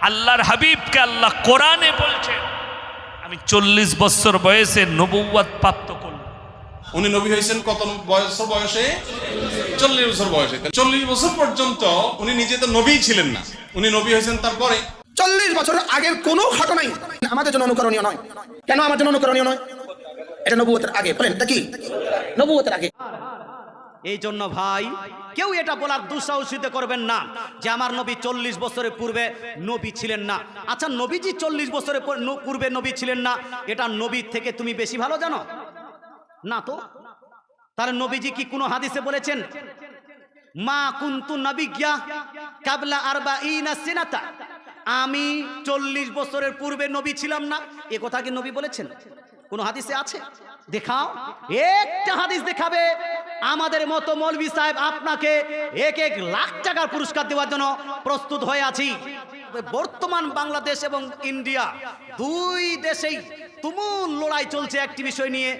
আল্লাহর হাবিবকে আল্লাহ কোরআনে বলছেন আমি চল্লিশ বছর বয়সে নবুয়াদ প্রাপ্ত করলাম। উনি নবী হয়েছেন কত বছর বয়সে? চল্লিশ বছর বয়সে। চল্লিশ বছর পর্যন্ত উনি নিজে তো নবী ছিলেন না। উনি নবী হয়েছেন তারপরে? চল্লিশ বছরের আগের কোনো ঘটনাই আমাদের জন্য অনুকরণীয় নয়। কেন আমার জন্য অনুকরণীয় নয়? এটা নবুয়তের আগে। বলেন এটা কি? নবুয়তের আগে। এই জন্য ভাই, কেউ এটা বলার দুঃসাহসিত করবেন না যে আমার নবী চল্লিশ বছরের পূর্বে নবী ছিলেন না। আচ্ছা নবীজি চল্লিশ বছরের পর- পূর্বে নবী ছিলেন না, এটা নবীর থেকে তুমি বেশি ভালো জানো? না তো। তাহলে নবীজি কি কোনো হাদিসে বলেছেন? মা কুন্তু নবিজ্ঞা কাবলা আরবা ইনা সিনাতা। আমি চল্লিশ বছরের পূর্বে নবী ছিলাম না। এ কথা কি নবী বলেছেন? কোন হাদিসে আছে? দেখাও। একটা হাদিস দেখাবে। আমাদের মতো মৌলভী সাহেব আপনাকে এক এক লাখ টাকার পুরস্কার দেওয়ার জন্য প্রস্তুত হয়ে আছি। বর্তমান বাংলাদেশ এবং ইন্ডিয়া দুই দেশেই তুমুল লড়াই চলছে একটি বিষয় নিয়ে।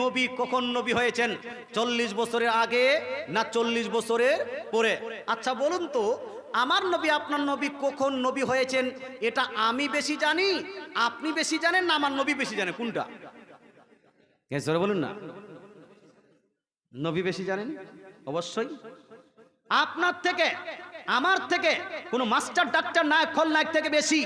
নবী কখন নবী হয়েছেন? চল্লিশ বছরের আগে না চল্লিশ বছরের পরে? আচ্ছা বলুন তো, আমার নবী, আপনার নবী কখন নবী হয়েছেন? এটা আমি বেশি জানি, আপনি বেশি জানেন না আমার নবী বেশি জানে? কোনটা? জোরে বলুন না? নবী বেশি জানেন? অবশ্যই। আপনার থেকে আমার থেকে কোনো মাস্টার, ডাক্তার, নায়ক খল নায়ক থেকে বেশি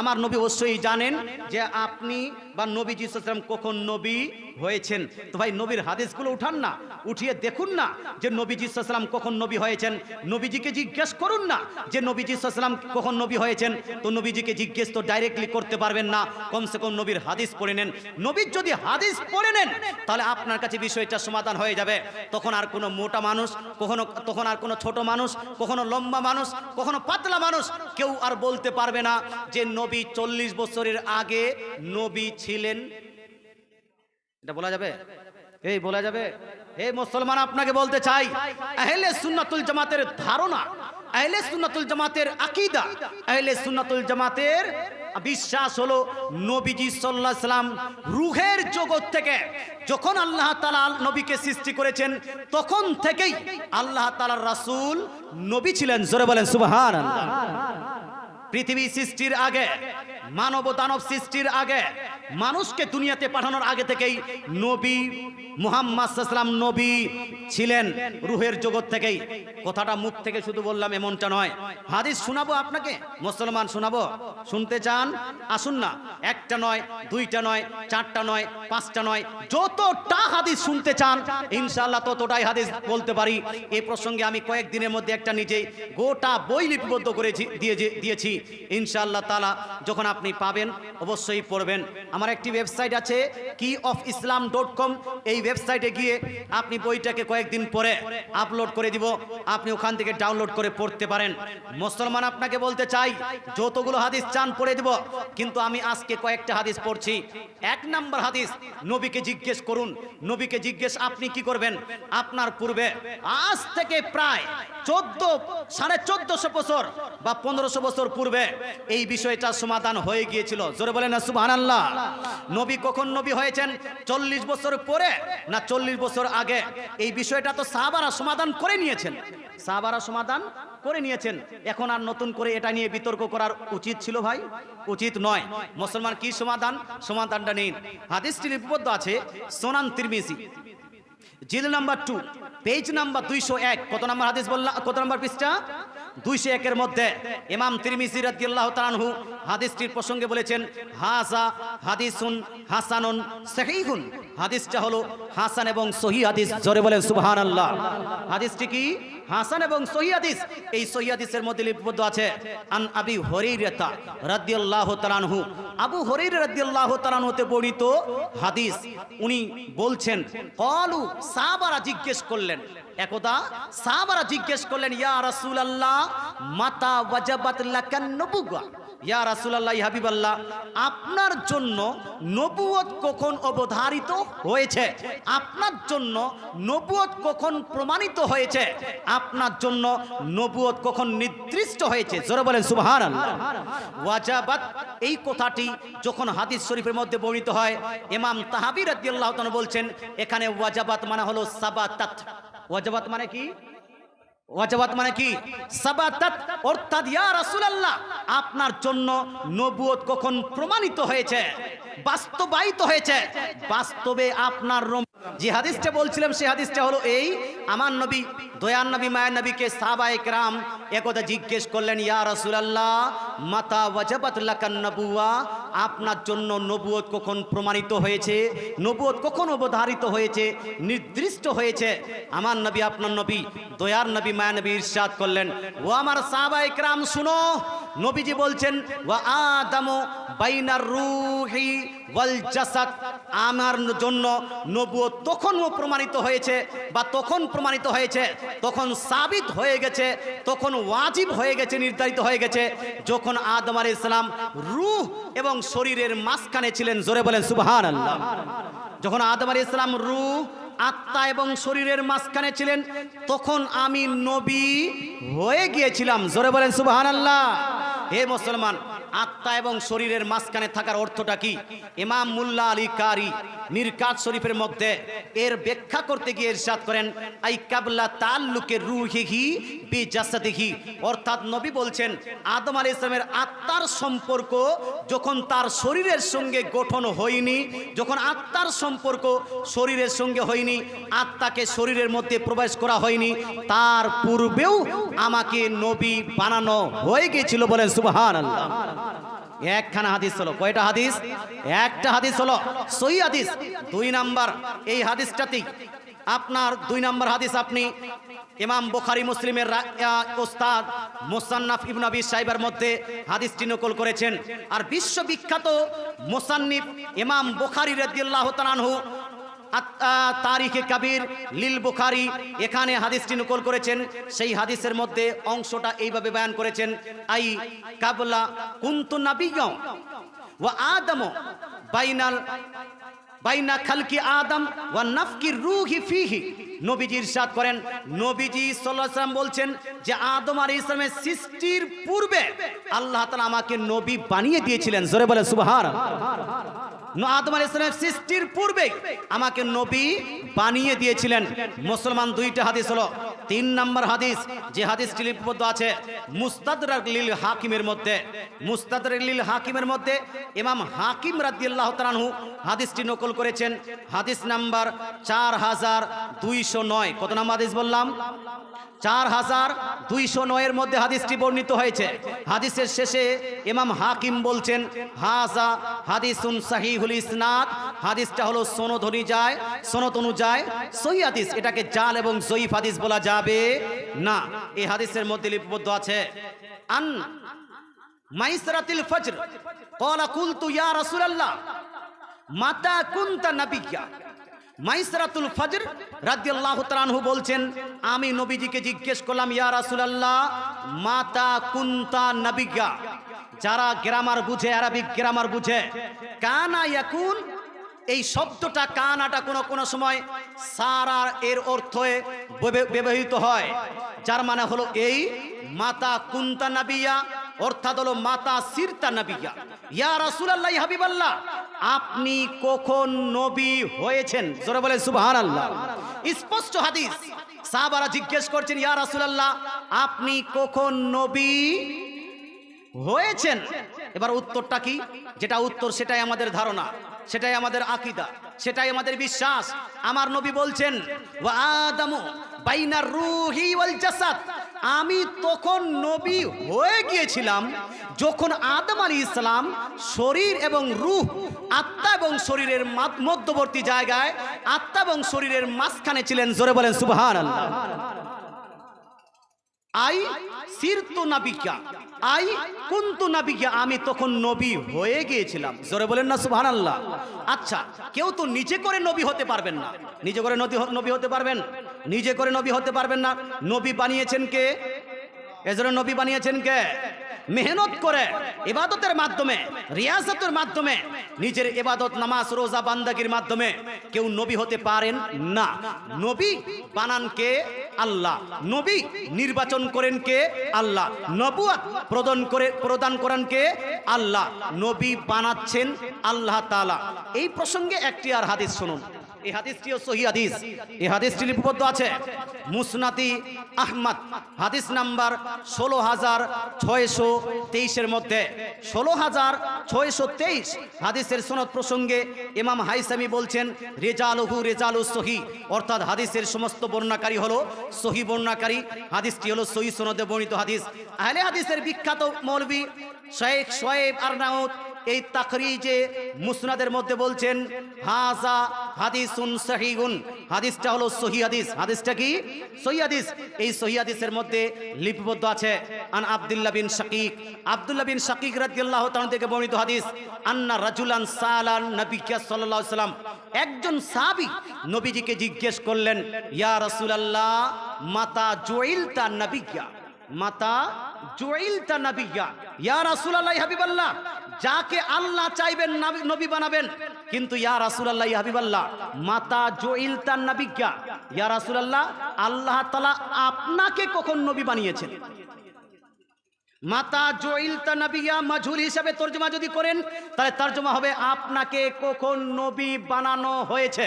আমার নবী অবশ্যই জানেন যে আপনি বা নবীজি সাল্লাম কখন নবী হয়েছেন। তো ভাই, নবীর হাদিসগুলো উঠান না, উঠিয়ে দেখুন না যে নবীজি সাল্লাম কখন নবী হয়েছেন। নবীজিকে জিজ্ঞেস করুন না যে নবীজি সাল্লাম কখন নবী হয়েছেন। তো নবীজিকে জিজ্ঞেস তো ডাইরেক্টলি করতে পারবেন না, কমসে কম নবীর হাদিস পড়ে নেন। নবীর যদি হাদিস পড়ে নেন, তাহলে আপনার কাছে বিষয়টা সমাধান হয়ে যাবে। তখন আর কোনো মোটা মানুষ, কখনো, তখন আর কোনো ছোট মানুষ, কখনো লম্বা মানুষ, কখনো পাতলা মানুষ, কেউ আর বলতে পারবে না যে নবী চল্লিশ বছরের আগে নবী ছিলেন। এটা বলা যাবে? এই বলা যাবে? এই মুসলমান আপনাকে বলতে চাই, আহলে সুন্নাতুল জামাতের ধারণা, আহলে সুন্নাতুল জামাতের আকীদা, আহলে সুন্নাতুল জামাতের বিশ্বাস হলো নবীজি আলাইহি সাল্লাম রুহের জগৎ থেকে যখন আল্লাহ তালা নবীকে সৃষ্টি করেছেন, তখন থেকেই আল্লাহ তালার রাসুল নবী ছিলেন। জোরে বলেন সুবাহ পৃথিবী সৃষ্টির আগে মানব দানব সৃষ্টির আগে মানুষকে দুনিয়াতে পাঠানোর আগে থেকেই নবী মুহাম্মদ সাল্লাম নবী ছিলেন রুহের জগৎ থেকেই। কথাটা মুখ থেকে শুধু বললাম এমনটা নয়। হাদিস শোনাবো আপনাকে? মুসলমান শোনাবো? শুনতে চান? আসুন না। একটা নয়, দুইটা নয়, চারটা নয়, পাঁচটা নয়। যতটা হাদিস শুনতে চান ইনশাল্লাহ ততটাই হাদিস বলতে পারি। এই প্রসঙ্গে আমি কয়েকদিনের মধ্যে একটা নিজেই গোটা বই লিপিবদ্ধ করে দিয়ে দিয়েছি। ইনশাআল্লাহ তালা যখন আপনি পাবেন, অবশ্যই পড়বেন। আমার একটি ওয়েবসাইট আছে কি অফ ইসলাম ডট কম এই ওয়েবসাইটে গিয়ে আপনি বইটাকে কয়েকদিন পরে আপলোড করে দিব। আপনি ওখান থেকে ডাউনলোড করে পড়তে পারেন। মুসলমান আপনাকে বলতে চাই, যতগুলো হাদিস চান পড়ে দিব, কিন্তু আমি আজকে কয়েকটা হাদিস পড়ছি। এক নাম্বার হাদিস, নবীকে জিজ্ঞেস করুন। নবীকে জিজ্ঞেস, আপনি কি করবেন? আপনার পূর্বে আজ থেকে প্রায় চোদ্দ, সাড়ে চোদ্দশো বছর বা পনেরোশো বছর পূর্বে এই বিষয়টা সমাধান হয়ে গিয়েছিল। জোরে বলেন না সুবহান আল্লাহ নবী কখন নবী হয়েছেন? চল্লিশ বছর পরে না চল্লিশ বছর আগে? এই বিষয়টা তো সাহাবারা সমাধান করে নিয়েছেন। সাহাবারা সমাধান করে নিয়েছেন। এখন আর নতুন করে এটা নিয়ে বিতর্ক করার উচিত ছিল ভাই? উচিত নয়। মুসলমান কি সমাধান? সমাধানটা নেই হাদিসটি লিপিবদ্ধ আছে সোনান তিরমিজি। জিল নাম্বার টু পেজ নাম্বার দুইশো এক। কত নাম্বার হাদিস বললাম কত নাম্বার পৃষ্ঠা? দুইশো একের মধ্যে ইমাম তিরমিজি রাদিয়াল্লাহু তাআলাহু হাদিসটির প্রসঙ্গে বলেছেন হাসা হাদিসুন হাসানুন সহিহুন। হাদিসটা হলো হাসান এবং সহি হাদিস। জোরে বলেন সুবহান আল্লাহ হাদিসটি কি? হাসান এবং সহি হাদিস। এই সহি হাদিসের মধ্যে লিপিবদ্ধ আছে, আন আবি হরাইরাতা রাদিয়াল্লাহু তাআলাহু আবু হরাইরা রাদিয়াল্লাহু তাআলাহুতে বর্ণিত হাদিস, উনি বলছেন, কলু, সাহাবারা জিজ্ঞেস করলেন। একদা, সাহাবারা জিজ্ঞেস করলেন, ইয়া রাসূলুল্লাহ, মাতা ওয়াজাবাত লাকান নবুয়া ইয়া রাসূলুল্লাহ হাবিবাল্লাহ, আপনার জন্য নবুয়ত কখন অবধারিত হয়েছে। আপনার জন্য নবুয়ত কখন প্রমাণিত হয়েছে? আপনার জন্য নবুয়ত কখন নির্দিষ্ট হয়েছে? জোরে বলেন, সুবহানাল্লাহ। ওয়াজাবাত, এই কথাটি যখন হাদিস শরীফের মধ্যে বর্ণিত হয়, ইমাম তাহাবির রাদিয়াল্লাহু তাআলা বলছেন, এখানে ওয়াজাবাত মানে হলো সাবাতাত। ওয়াজাবাত মানে কি? ওয়াজাবাত মানে কি? সাবাতাত। অর্থাৎ, ইয়া রাসূলুল্লাহ, আপনার জন্য নবুয়ত কখন প্রমাণিত হয়েছে? বাস্তবায়িত হয়েছে? বাস্তবে আপনার রম- যে হাদিসটা বলছিলাম সেই হাদিসটা হলো এই, আমার নবী, দয়ার নবী, মায়ের নবীকে সাহাবায়ে কেরাম একদা জিজ্ঞেস করলেন, ইয়া রাসূলুল্লাহ, মাতা ওয়াজাবাত লাকান নবুয়া আপনার জন্য নবুয়ত কখন প্রমাণিত হয়েছে? নবুয়ত কখন অবধারিত হয়েছে? নির্দিষ্ট হয়েছে। আমার নবী, আপনার নবী, দয়ার নবী, মায়া নবী ইরশাদ করলেন। ও আমার সাহাবায়ে কেরাম শুনো। নবীজি বলছেন, ওয়া আদামু বাইনার ওয়াল আমার জন্য নবুয়ত তখনও প্রমাণিত হয়েছে বা তখন প্রমাণিত হয়েছে, তখন সাবিত হয়ে গেছে, তখন ওয়াজিব হয়ে গেছে, নির্ধারিত হয়ে গেছে, যখন আদম আলাইহিস সালাম রূহ এবং শরীরের মাঝখানে ছিলেন, জোরে বলেন, সুবহানাল্লাহ। যখন আদম আলী ইসলাম রু আত্মা এবং শরীরের মাঝখানে ছিলেন, তখন আমি নবী হয়ে গিয়েছিলাম, জোরে বলেন, সুবহানাল্লাহ। হে মুসলমান আত্মা এবং শরীরের মাঝখানে থাকার অর্থটা কি? ইমাম মুল্লা আলী কারি মিরকাত শরীফের মধ্যে এর ব্যাখ্যা করতে গিয়ে ইরশাদ করেন, আই কাবলা তাল্লুকে রুহিহি বি জাসাদিহি অর্থাৎ নবী বলছেন, আদম আলাইহিস সালামের আত্মার সম্পর্ক যখন তার শরীরের সঙ্গে গঠন হয়নি, যখন আত্মার সম্পর্ক শরীরের সঙ্গে হয়নি, আত্মাকে শরীরের মধ্যে প্রবেশ করা হয়নি, তার পূর্বেও আমাকে নবী বানানো হয়ে গিয়েছিল বলেন সুবহানাল্লাহ। একখানা হাদিস হলো। কয়টা হাদিস? একটা হাদিস হলো সই হাদিস। দুই নাম্বার এই হাদিসটাতেই আপনার দুই নাম্বার হাদিস আপনি ইমাম বোখারি মুসলিমের ওস্তাদ মোসান্নাফ ইবনে আবি সাইবার মধ্যে হাদিসটি নকল করেছেন। আর বিশ্ববিখ্যাত মোসান্নিফ ইমাম বোখারি আত- আহ, তারিখে কাবির লীল বুখারি এখানে হাদিসটি নকল করেছেন। সেই হাদিসের মধ্যে অংশটা এইভাবে বয়ান করেছেন, আই কাবলা কুন্তু নাবিয়্য ওয়া আদম বাইনাল, বাইনা খালকি আদম ওয়া নাফকি রূহি ফিহি। নবীজি ইরশাদ করেন। নবীজি সাল্লাল্লাহু সাল্লাম বলছেন যে, আদম আলাইহিস সালামের সৃষ্টির পূর্বে আল্লাহ তাআলা আমাকে নবী বানিয়ে দিয়েছিলেন। জোরে বলে সুবহানাল্লাহ। আদম আলাইহিস সালামের সৃষ্টির পূর্বে আমাকে নবী বানিয়ে দিয়েছিলেন। মুসলমান দুইটা হাদিস হলো, তিন নম্বর হাদিস, যে হাদিসটি লিপিবদ্ধ আছে মুস্তাদরাক লিল হাকিমের মধ্যে। মুস্তাদরাক লিল হাকিমের মধ্যে ইমাম হাকিম রাদিয়াল্লাহু তাআলা হাদিসটি নকল করেছেন। হাদিস নাম্বার চার হাজার দুইশো নয়। কত নাম্বার হাদিস বললাম? চার হাজার দুইশো নয়ের মধ্যে হাদিসটি বর্ণিত হয়েছে। হাদিসের শেষে ইমাম হাকিম বলছেন, হাজা হাদিসুন সাহিহুল ইসনাদ। হাদিসটা হলো সনদ অনুযায়ী সনদ অনুযায়ী সহি হাদিস। এটাকে জাল এবং জয়ীফ হাদিস বলা যাবে না। এই হাদিসের মধ্যে লিপিবদ্ধ আছে, আন মাইসরাতিল ফজর। ক্বালা কুলতু ইয়া রাসূলুল্লাহ, মাতা কুনতা নাবিয়্যা মাইসরাতুল ফজর রাদিয়াল্লাহু তাআলা আনহু বলছেন, আমি নবীজিকে জিজ্ঞেস করলাম, ইয়া রাসূলুল্লাহ, মাতা কুনতা নাবিয়্যা? যারা গ্রামার বুঝে, আরবিক গ্রামার বুঝে, কানা ইয়াকুন? এই শব্দটা কানাটা কোনো কোনো সময় সারা এর অর্থে ব্যবহৃত হয়। যার মানে হলো এই মাতা কুন্তা নাবিয়া অর্থাৎ হলো মাতা সিরতা নাবিয়া ইয়া রাসূলুল্লাহ, হাবিবাল্লাহ, আপনি কখন নবী হয়েছেন? জোরে বলে স্পষ্ট হাদিস। সাহাবারা জিজ্ঞেস করছেন, ইয়া রাসূলুল্লাহ, আপনি কখন নবী হয়েছেন? এবার উত্তরটা কি? যেটা উত্তর, সেটাই আমাদের ধারণা, সেটাই আমাদের আকিদা, সেটাই আমাদের বিশ্বাস। আমার নবী বলছেন, ওয়া আদামু বাইনার রূহি ওয়াল জাসাদ। আমি তখন নবী হয়ে গিয়েছিলাম যখন আদম আলী ইসলাম শরীর এবং রুহ, আত্মা এবং শরীরের মধ্যবর্তী জায়গায় আত্মা এবং শরীরের মাঝখানে ছিলেন। জোরে বলেন, সুবহানাল্লাহ। আই সিরতু নাবিকা। আই কুন্তু নাবিকে আমি তখন নবী হয়ে গিয়েছিলাম। জোরে বলেন না, সুবহানাল্লাহ। আচ্ছা কেউ তো নিজে করে নবী হতে পারবেন না। নিজে করে নবী হতে পারবেন? নিজে করে নবী হতে পারবেন না। নবী বানিয়েছেন কে? এজন্য নবী বানিয়েছেন কে? মেহনত করে এবাদতের মাধ্যমে, রিয়াজতের মাধ্যমে, নিজের এবাদত নামাজ, রোজা, বান্দাগির মাধ্যমে কেউ নবী হতে পারেন না। নবী বানান কে? আল্লাহ। নবী নির্বাচন করেন কে? আল্লাহ। নবুয়াত প্রদান করে, প্রদান করেন কে? আল্লাহ। নবী বানাচ্ছেন আল্লাহ তাআলা। এই প্রসঙ্গে একটি আর হাদিস শুনুন। এই হাদিসটিও সহি হাদিস। এই হাদিসটি লিপিবদ্ধ আছে। মুসনাতি আহমদ। হাদিস নাম্বার ষোলো হাজার ছয়শো তেইশের মধ্যে। ষোলো হাজার ছয়শো তেইশ হাদিসের সনদ প্রসঙ্গে ইমাম হাইসামি বলছেন, রেজালহু রেজালু সহি। অর্থাৎ হাদিসের সমস্ত বর্ণাকারী হলো সহি বর্ণাকারী। হাদিসটি হলো সহি সনদে বর্ণিত হাদিস। আহলে হাদিসের বিখ্যাত মৌলবী শেখ শোয়েব আরনাউত এই তাকরিজে মুসনাদের মধ্যে বলছেন হাজা হাদিসুন সহিগুন হাদিসটা হলো সহি হাদিস। হাদিসটা কি? সহি হাদিস। এই সহি হাদিসের মধ্যে লিপিবদ্ধ আছে, আন আব্দুল্লাহ বিন শাকিক। আব্দুল্লাহ বিন শাকিক রাদিয়াল্লাহু তাআলা থেকে বর্ণিত হাদিস, আন্না রাজুলান সালান নবিকা সাল্লাল্লাহু আলাইহি সাল্লাম। একজন সাহাবী নবীজিকে জিজ্ঞেস করলেন, ইয়া রাসূলুল্লাহ, মাতা জুইলতা নবিকা মাতা জুইলতা নবিয়া ইয়া রাসূলুল্লাহ হাবিবাল্লাহ। যাকে আল্লাহ চাইবেন, নবী বানাবেন। কিন্তু ইয়া রাসূলুল্লাহ হাবিবাল্লাহ, মাতা জুইলতা নবিয়া ইয়া রাসূলুল্লাহ, আল্লাহ তাআলা আপনাকে কখন নবী বানিয়েছেন? মাতা জইলতা নবিয়া মাজহুল হিসাবে তর্জমা যদি করেন, তাহলে তর্জমা হবে আপনাকে কখন নবী বানানো হয়েছে।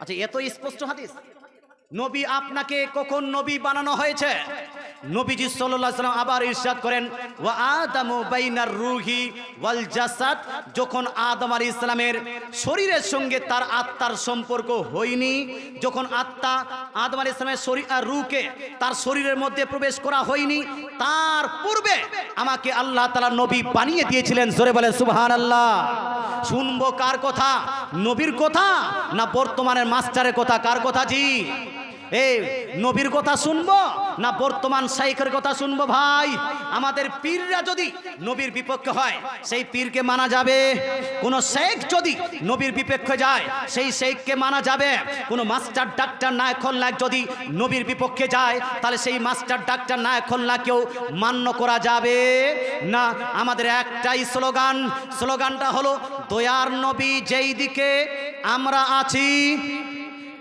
আচ্ছা এত স্পষ্ট হাদিস। নবী আপনাকে কখন নবী বানানো হয়েছে? নবীজি সাল্লাম আবার ইরশাদ করেন, ওয়া আদামু বাইনার রুহি ওয়াল জাসাদ যখন আদম আলাইহিস ইসলামের শরীরের সঙ্গে তার আত্মার সম্পর্ক হয়নি, যখন আত্মা আদম আলাইহিস ইসলামের শরীর আর রূহকে তার শরীরের মধ্যে প্রবেশ করা হয়নি, তার পূর্বে আমাকে আল্লাহ তাআলা নবী বানিয়ে দিয়েছিলেন। জোরে বলেন, সুবহানাল্লাহ। শুনব কার কথা? নবীর কথা না বর্তমানের মাস্টারের কথা? কার কথা জি? এই নবীর কথা শুনব না বর্তমান শাইখের কথা শুনব ভাই? আমাদের পীররা যদি নবীর বিপক্ষে হয়, সেই পীরকে মানা যাবে। কোন শেখ যদি নবীর বিপক্ষে যায়, সেই শেখকে মানা যাবে। কোন মাস্টার ডাক্তার নায়ক খোল্লাক যদি নবীর বিপক্ষে যায়, তাহলে সেই মাস্টার ডাক্তার নায়ক খোল্লাকেও মান্য করা যাবে না। আমাদের একটাই স্লোগান, স্লোগানটা হলো, দয়ার নবী যেই দিকে আমরা আছি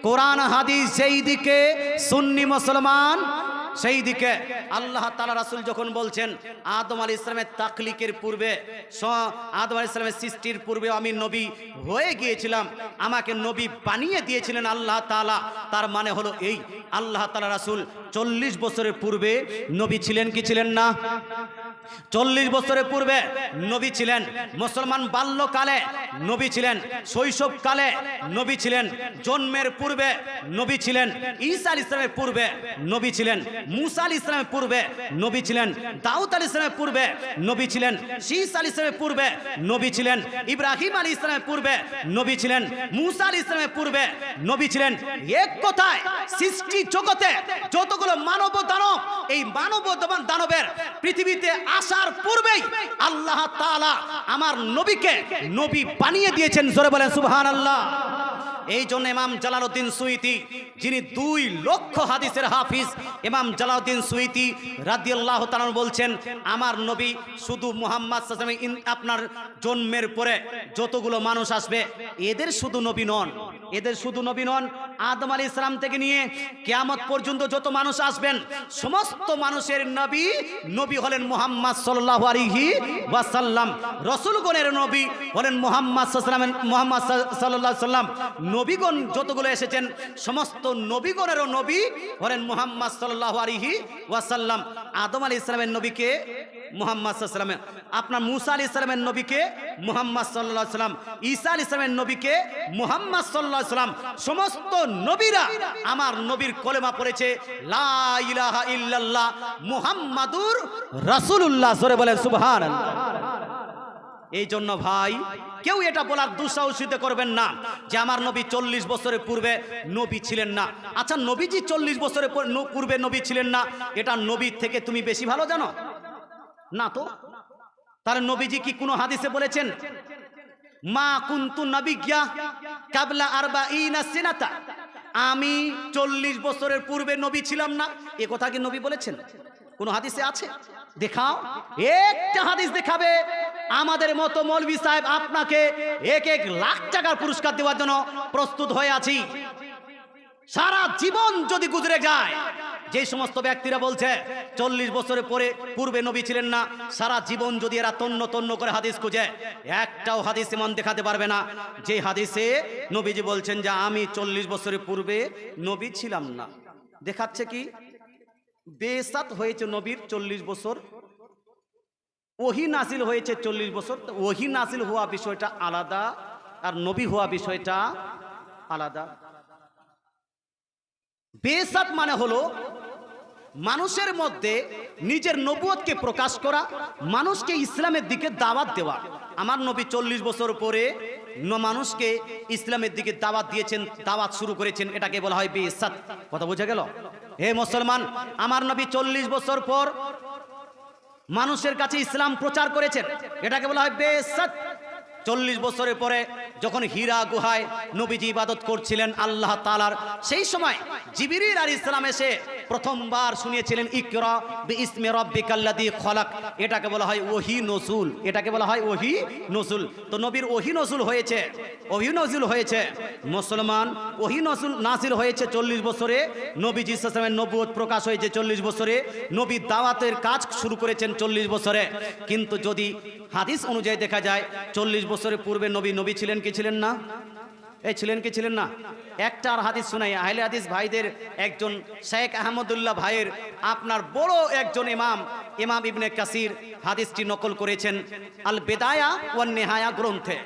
কোরআন, হাদিস, সেই দিকে সুন্নি মুসলমান, সেই দিকে আল্লাহ তালা রাসুল যখন বলছেন, আদম আলী ইসলামের তাকলিকের পূর্বে আদম আলী ইসলামের সৃষ্টির পূর্বে আমি নবী হয়ে গিয়েছিলাম, আমাকে নবী বানিয়ে দিয়েছিলেন আল্লাহ তালা তার মানে হলো এই, আল্লাহ তালা রাসুল চল্লিশ বছরের পূর্বে নবী ছিলেন কি ছিলেন না চল্লিশ বছরের পূর্বে নবী ছিলেন মুসলমান বাল্যকালে নবী ছিলেন শৈশবকালে নবী ছিলেন জন্মের পূর্বে নবী ছিলেন ঈসা ইসলামের পূর্বে নবী ছিলেন মুসা আল ইসলামের পূর্বে নবী ছিলেন দাউদ আল ইসলামের পূর্বে নবী ছিলেন শীস আল ইসলামের পূর্বে নবী ছিলেন ইব্রাহিম আলী ইসলামের পূর্বে নবী ছিলেন মুসা আল ইসলামের পূর্বে নবী ছিলেন এক কথায় সৃষ্টি জগতে যতগুলো মানব দানব এই মানব দানব- দানবের পৃথিবীতে আসার পূর্বেই আল্লাহ তাআলা আমার নবীকে নবী বানিয়ে দিয়েছেন। জোরে বলেন, সুবহানাল্লাহ। এই জন্য ইমাম জালালউদ্দিন সুইতি, যিনি দুই লক্ষ হাদিসের হাফিজ, ইমাম জালালউদ্দিন সুইতি রাদিয়াল্লাহু তাআলা বলছেন, আমার নবী শুধু মুহাম্মদ সাল্লাল্লাহু আপনার জন্মের পরে যতগুলো মানুষ আসবে, এদের শুধু নবী নন। এদের শুধু নবী নন, আদম আলী ইসলাম থেকে নিয়ে কেয়ামত পর্যন্ত যত মানুষ আসবেন, সমস্ত মানুষের নবী নবী হলেন মুহাম্মদ সাল্লাল্লাহু আলাইহি ওয়াসাল্লাম। রসুলগণের নবী হলেন মুহাম্মদ মুহাম্মদ আলাইহি সাল্লাম নবীগণ যতগুলো এসেছেন, সমস্ত নবীগণেরও নবী হলেন মোহাম্মদ সাল্লাল্লাহু আলাইহি ওয়াসাল্লাম। আদম আলী ইসলামের নবীকে মুহাম্মদ সাল্লামের আপনার মুসা আলী ইসলামের নবীকে মুহাম্মদ সাল্লাহ সাল্লাম ঈসা আলী ইসলামের নবীকে মুহাম্মদ সাল্লাহ সাল্লাম সমস্ত নবীরা আমার নবীর কলেমা পড়েছে, লা ইলাহা ইল্লাল্লাহ মুহাম্মাদুর রাসূলুল্লাহ। জোরে বলেন সুবহানাল্লাহ। এই জন্য ভাই, কেউ এটা বলার দুঃসাহসিত করবেন না যে আমার নবী চল্লিশ বছরের পূর্বে নবী ছিলেন না। আচ্ছা নবীজি চল্লিশ বছরের পূর্বে নবী ছিলেন না, এটা নবীর থেকে তুমি বেশি ভালো জানো? না তো। তাহলে নবীজি কি কোনো হাদিসে বলেছেন? মা কুন্তু নবিজ্ঞা কাবলা আরবা ইনা সিনাতা। আমি চল্লিশ বছরের পূর্বে নবী ছিলাম না। এ কথা কি নবী বলেছেন? কোন হাদিসে আছে? দেখাও। একটা হাদিস দেখাবে। আমাদের মতো মৌলভী সাহেব আপনাকে এক এক লাখ টাকার পুরস্কার দেওয়ার জন্য প্রস্তুত হয়ে আছি। সারা জীবন যদি গুজরে যায়, যে সমস্ত ব্যক্তিরা বলছে, চল্লিশ বছরের পরে পূর্বে নবী ছিলেন না, সারা জীবন যদি এরা তন্ন তন্ন করে হাদিস খুঁজে, একটাও হাদিস এমন দেখাতে পারবে না। যে হাদিসে নবীজি বলছেন যে, আমি চল্লিশ বছরের পূর্বে নবী ছিলাম না। দেখাচ্ছে কি? বেসাত হয়েছে নবীর চল্লিশ বছর, ওহি নাসিল হয়েছে চল্লিশ বছর ওহি নাসিল হওয়া বিষয়টা আলাদা আর নবী হওয়া বিষয়টা আলাদা। বেসাত মানে হলো মানুষের মধ্যে নিজের নবুয়তকে প্রকাশ করা, মানুষকে ইসলামের দিকে দাওয়াত দেওয়া। আমার নবী চল্লিশ বছর পরে মানুষকে ইসলামের দিকে দাওয়াত দিয়েছেন, দাওয়াত শুরু করেছেন, এটাকে বলা হয় বেসাত কথা বোঝা গেল? হে মুসলমান, আমার নবী চল্লিশ বছর পর মানুষের কাছে ইসলাম প্রচার করেছেন, এটাকে বলা হয় বেসাত চল্লিশ বছরের পরে যখন হীরা গুহায় নবীজি ইবাদত করছিলেন আল্লাহ তালার সেই সময় জিবিরির আর ইসলাম এসে প্রথমবার শুনিয়েছিলেন খলাক। এটাকে বলা হয় ওহি নজুল। এটাকে বলা হয় ওহি নজুল। তো নবীর ওহি নজুল হয়েছে, ওহি নজুল হয়েছে। মুসলমান ওহি নাসিল হয়েছে চল্লিশ বছরে। নবীজি ইসলামের নবুয়ত প্রকাশ হয়েছে চল্লিশ বছরে। নবী দাওয়াতের কাজ শুরু করেছেন চল্লিশ বছরে। কিন্তু যদি হাদিস অনুযায়ী দেখা যায়, চল্লিশ বছরের পূর্বে নবী নবী ছিলেন কি ছিলেন না? এই ছিলেন কি ছিলেন না? একটা আর হাদিস শুনাই, আহলে হাদিস ভাইদের একজন শেখ আহমদুল্লাহ ভাইয়ের আপনার বড় একজন ইমাম ইমাম ইবনে কাসির হাদিসটি নকল করেছেন আল বেদায়া ওয়ান নেহায়া গ্রন্থে।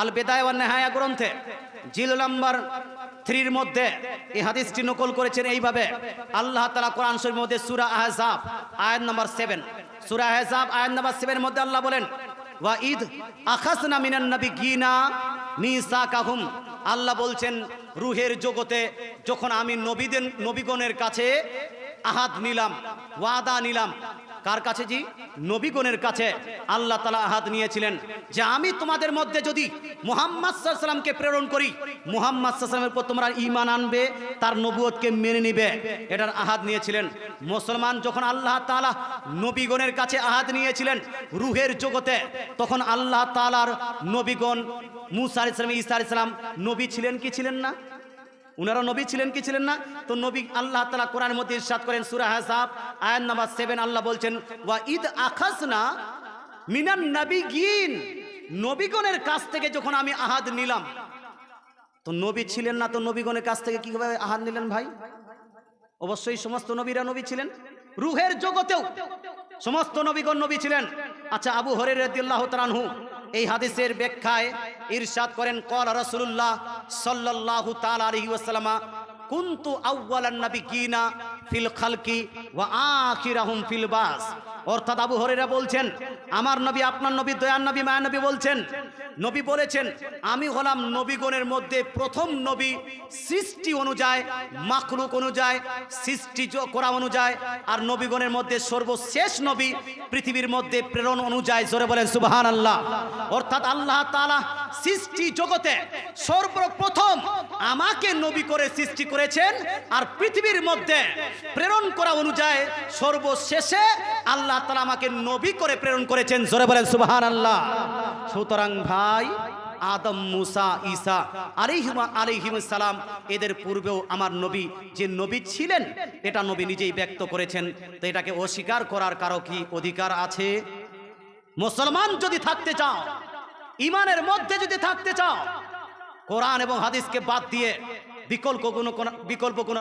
আল বেদায়া ওয়ান নেহায়া গ্রন্থে, জিল নাম্বার থ্রির মধ্যে এই হাদিসটি নকল করেছেন এইভাবে, আল্লাহ তালা কোরআন শরীফের মধ্যে সুরা আহজাব, আয়াত নাম্বার সেভেন। সুরা আহজাব, আয়াত নাম্বার সেভেনের মধ্যে আল্লাহ বলেন ওয়া ঈদ আখাসনা মিনান নবী গিনা মিসাকাহুম। আল্লাহ বলছেন, রুহের জগতে যখন আমি নবীদের নবীগণের কাছে আহাদ নিলাম, ওয়াদা নিলাম কার কাছে জি? নবীগণের কাছে। আল্লাহ তালা আহাদ নিয়েছিলেন যে আমি তোমাদের মধ্যে যদি মোহাম্মদ সাল্লামকে প্রেরণ করি, মোহাম্মদ সাল্লামের উপর তোমরা ইমান আনবে, তার নবুয়তকে মেনে নিবে। এটার আহাদ নিয়েছিলেন। মুসলমান যখন আল্লাহ তালা নবীগণের কাছে আহাদ নিয়েছিলেন রুহের জগতে, তখন আল্লাহ তালার নবীগণ মুসা আলাইহিস সালাম, ঈসা আলাইহিস সালাম নবী ছিলেন কি ছিলেন না? উনারা নবী ছিলেন কি ছিলেন না? তো নবী আল্লাহ তালা কোরআন মধ্যে ইরশাদ করেন সুরা হাসাব আয়াত নাম্বার সেভেন আল্লাহ বলছেন, ওয়া ঈদ আখাসনা মিনান নবীগিন। নবীগণের কাছ থেকে যখন আমি আহাদ নিলাম, তো নবী ছিলেন না, তো নবীগণের কাছ থেকে কীভাবে আহাদ নিলেন ভাই? অবশ্যই সমস্ত নবীরা নবী ছিলেন। রুহের জগতেও সমস্ত নবীগণ নবী ছিলেন। আচ্ছা আবু হরের রাদিয়াল্লাহু তাআলাহু এই হাদিসের ব্যাখ্যায় ইরশাদ করেন কল রসুল্লাহ সাল্লাহ তালা আলহিউসালামা কুন্তু আউওয়ালান নাবিয়িনা ফিল খালকি ওয়া আখিরাহুম ফিল বাস। অর্থাৎ আবু হরেরা বলছেন, আমার নবী, আপনার নবী, দয়ার নবী মায়া নবী বলছেন, নবী বলেছেন, আমি হলাম নবীগণের মধ্যে প্রথম নবী সৃষ্টি অনুযায়ী, মাখলুক অনুযায়ী, সৃষ্টি করা অনুযায়ী, আর নবীগণের মধ্যে সর্বশেষ নবী পৃথিবীর মধ্যে প্রেরণ অনুযায়ী, জোরে বলেন সুবাহান আল্লাহ অর্থাৎ আল্লাহ তাআলা সৃষ্টি জগতে সর্বপ্রথম আমাকে নবী করে সৃষ্টি করেছেন, আর পৃথিবীর মধ্যে প্রেরণ করা অনুযায়ী সর্বশেষে আল্লাহ তাআলা আমাকে নবী করে প্রেরণ করেছেন। জোরে বলেন সুবাহান আল্লাহ সুতরাং ভাই, আদম, মুসা, ঈসা আলিহিমা আলিহিম সালাম এদের পূর্বেও আমার নবী যে নবী ছিলেন, এটা নবী নিজেই ব্যক্ত করেছেন। তো এটাকে অস্বীকার করার কারও কি অধিকার আছে? মুসলমান যদি থাকতে চাও ইমানের মধ্যে যদি থাকতে চাও, কোরআন এবং হাদিসকে বাদ দিয়ে বিকল্প কোনো বিকল্প কোনো